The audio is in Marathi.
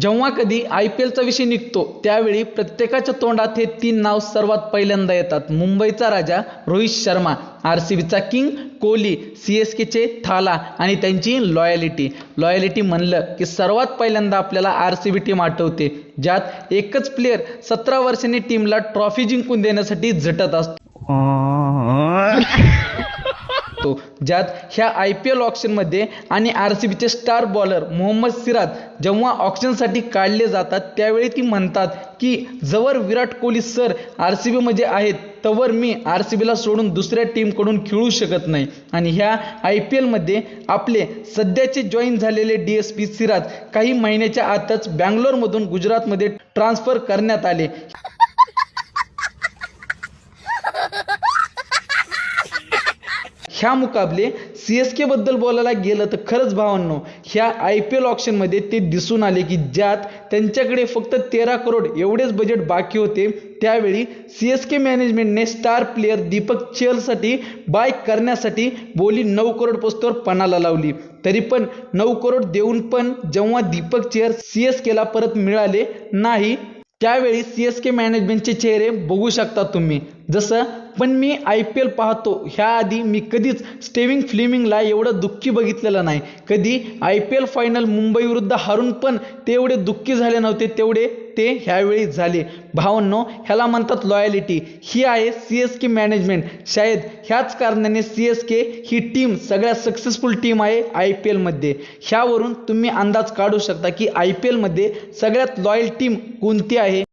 जेव्हा कधी आय पी एलचा विषय निघतो त्यावेळी प्रत्येकाच्या तोंडात हे तीन नाव सर्वात पहिल्यांदा येतात. मुंबईचा राजा रोहित शर्मा आर सी बीचा किंग कोहली सी एस केचे थाला आणि त्यांची लॉयलिटी. लॉयलिटी म्हणलं की सर्वात पहिल्यांदा आपल्याला आर सी बी टीम आठवते ज्यात एकच प्लेअर सतरा वर्षांनी टीमला ट्रॉफी जिंकून देण्यासाठी झटत असतो. तो ज्यात ह्या आय पी एल ऑप्शनमध्ये आणि आर सी बीचे स्टार बॉलर मोहम्मद सिराज जेव्हा ऑप्शनसाठी काढले जातात त्यावेळी ती म्हणतात की जवळ Virat Kohli sir R C बीमध्ये आहेत तवर मी आर सी बीला सोडून दुसऱ्या टीमकडून खेळू शकत नाही. आणि ह्या आय पी एलमध्ये आपले सध्याचे जॉईन झालेले डी एस पी सिराज काही महिन्याच्या आतच बँगलोरमधून गुजरातमध्ये ट्रान्सफर करण्यात आले. ह्या मुकाबले सी एस केबद्दल बोलायला गेलं तर खरंच भावांनो ह्या आय पी एल ऑप्शनमध्ये ते दिसून आले की ज्यात त्यांच्याकडे फक्त तेरा करोड एवढेच बजेट बाकी होते त्यावेळी सी एस के मॅनेजमेंटने स्टार प्लेअर दीपक चेलसाठी बाय करण्यासाठी बोली नऊ करोड पोस्टवर पणाला लावली. तरी पण नऊ करोड देऊन पण जेव्हा दीपक चेअर सी एस केला परत मिळाले नाही त्यावेळी सी एस के मॅनेजमेंटचे चेहरे बघू शकता तुम्ही. जसं पण मी आय पी एल पाहतो ह्याआधी मी कधीच स्टेविंग फ्लेमिंगला एवढं दुःखी बघितलेलं नाही. कधी I P L final Mumbai विरुद्ध हारून पण ते एवढे दुःखी झाले नव्हते तेवढे ते ह्यावेळी झाले. भावांनो ह्याला म्हणतात लॉयलिटी ही आहे सी एस के मॅनेजमेंट शायद ह्याच कारणाने सी एस के ही टीम सगळ्यात सक्सेसफुल टीम आहे आय पी एलमध्ये ह्यावरून तुम्ही अंदाज काढू शकता की आय पी एलमध्ये सगळ्यात लॉयल टीम कोणती आहे?